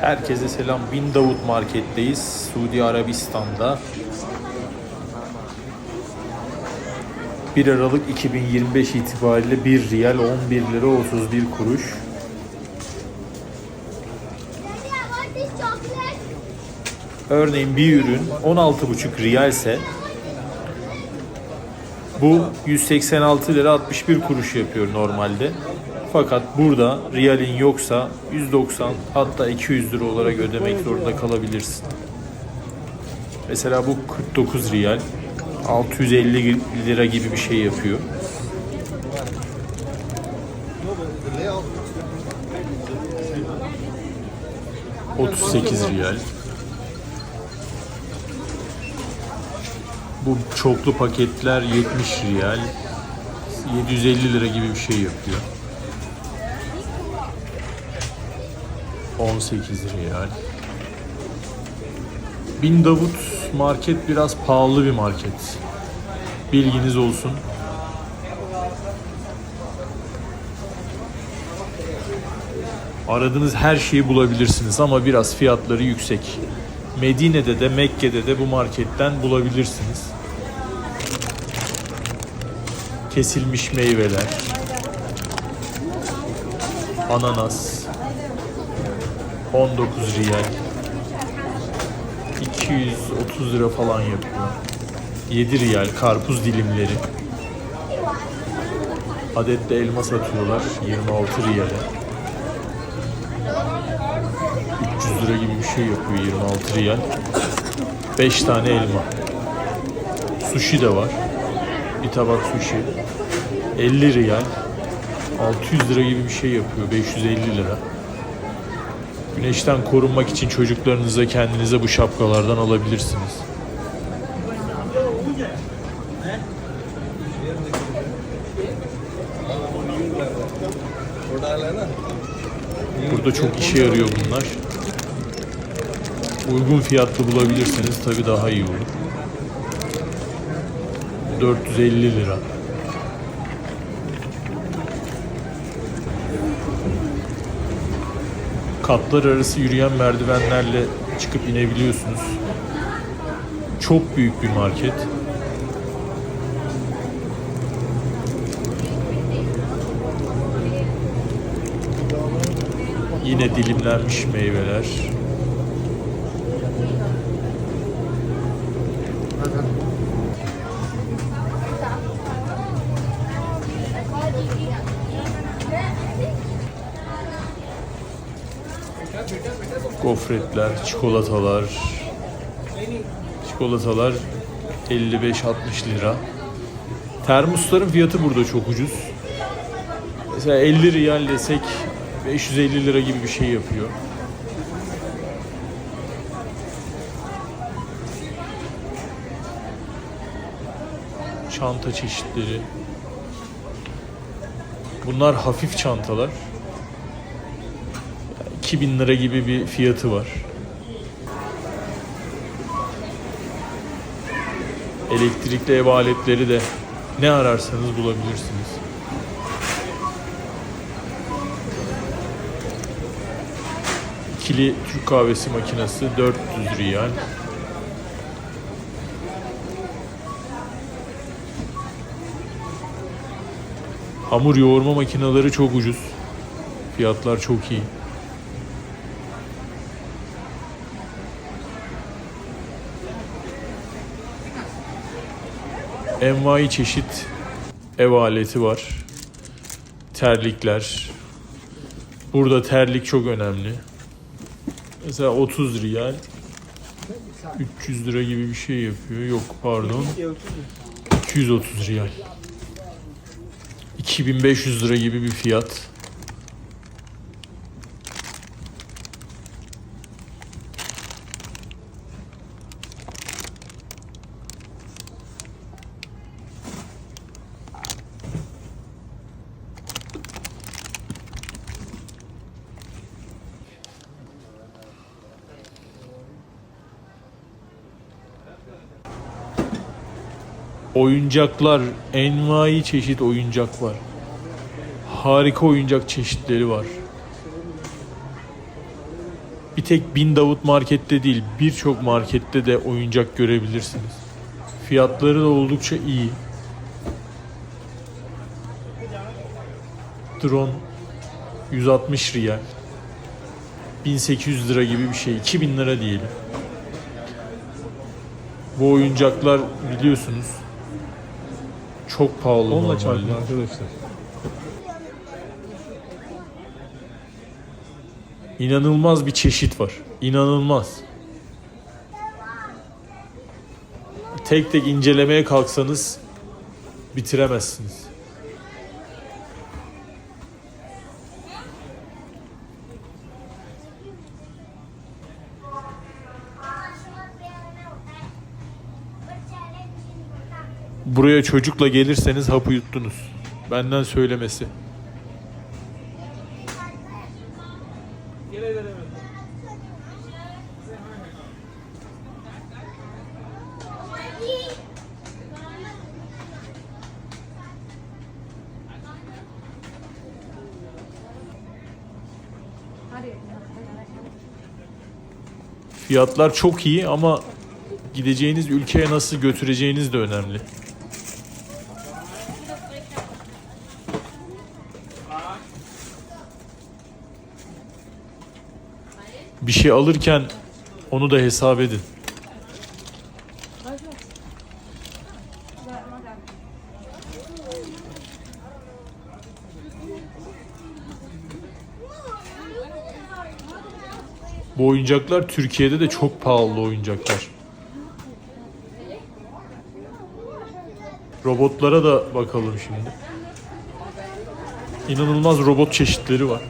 Herkese selam. Bin Davut Market'teyiz. Suudi Arabistan'da. 1 Aralık 2025 itibariyle 1 riyal 11 lira 31 kuruş. Örneğin bir ürün 16,5 riyalse bu 186 lira 61 kuruş yapıyor normalde. Fakat burada riyalin yoksa 190 hatta 200 lira olarak ödemek zorunda kalabilirsin. Mesela bu 49 riyal 650 lira gibi bir şey yapıyor. ...38 riyal. Bu çoklu paketler 70 riyal. 750 lira gibi bir şey yapıyor. 18 riyal. Bin Davut market biraz pahalı bir market. Bilginiz olsun. Aradığınız her şeyi bulabilirsiniz ama biraz fiyatları yüksek. Medine'de de Mekke'de de bu marketten bulabilirsiniz. Kesilmiş meyveler. Ananas. 19 riyal. 230 lira falan yapıyor. 7 riyal karpuz dilimleri. Adette elma satıyorlar 26 riyale. 300 lira gibi bir şey yapıyor 26 riyal. 5 tane elma. Sushi de var. Bir tabak sushi. 50 riyal. 600 lira gibi bir şey yapıyor. 550 lira. Güneşten korunmak için çocuklarınıza kendinize bu şapkalardan alabilirsiniz. Burada çok işe yarıyor bunlar. Uygun fiyatlı bulabilirseniz tabii daha iyi olur. 450 lira. Katlar arası yürüyen merdivenlerle çıkıp inebiliyorsunuz. Çok büyük bir market. Yine dilimlenmiş meyveler. Gofretler, çikolatalar. Çikolatalar 55-60 lira. Termosların fiyatı burada çok ucuz. Mesela 50 riyal desek 550 lira gibi bir şey yapıyor. Çanta çeşitleri. Bunlar hafif çantalar. 2000 lira gibi bir fiyatı var. Elektrikli ev aletleri de ne ararsanız bulabilirsiniz. İkili Türk kahvesi makinesi 400 riyal. Hamur yoğurma makineleri çok ucuz. Fiyatlar çok iyi. Envai çeşit ev aleti var. Terlikler. Burada terlik çok önemli. Mesela 30 riyal 300 lira gibi bir şey yapıyor. Yok pardon. 230 riyal. 2500 lira gibi bir fiyat. Oyuncaklar, envai çeşit oyuncak var. Harika oyuncak çeşitleri var. Bir tek Bin Davut markette değil birçok markette de oyuncak görebilirsiniz. Fiyatları da oldukça iyi. Drone 160 riyal. 1800 lira gibi bir şey. 2000 lira diyelim. Bu oyuncaklar biliyorsunuz çok pahalı Onunla çarpın arkadaşlar. İnanılmaz bir çeşit var. İnanılmaz. Tek tek incelemeye kalksanız bitiremezsiniz. Buraya çocukla gelirseniz hapı yuttunuz. Benden söylemesi. Fiyatlar çok iyi ama gideceğiniz ülkeye nasıl götüreceğiniz de önemli. Bir şey alırken onu da hesap edin. Bu oyuncaklar Türkiye'de de çok pahalı oyuncaklar. Robotlara da bakalım şimdi. İnanılmaz robot çeşitleri var.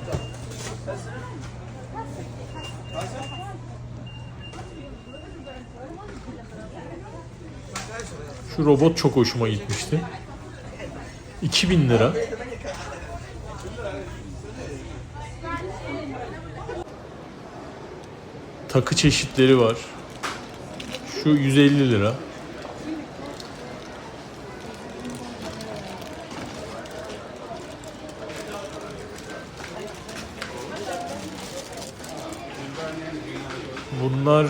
Şu robot çok hoşuma gitmişti. 2000 lira. Takı çeşitleri var. Şu 150 lira. Bunlar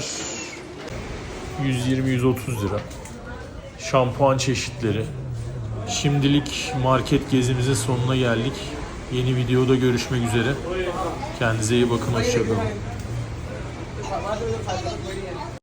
120-130 lira. Şampuan çeşitleri. Şimdilik market gezimizin sonuna geldik. Yeni videoda görüşmek üzere. Kendinize iyi bakın. Hoşçakalın.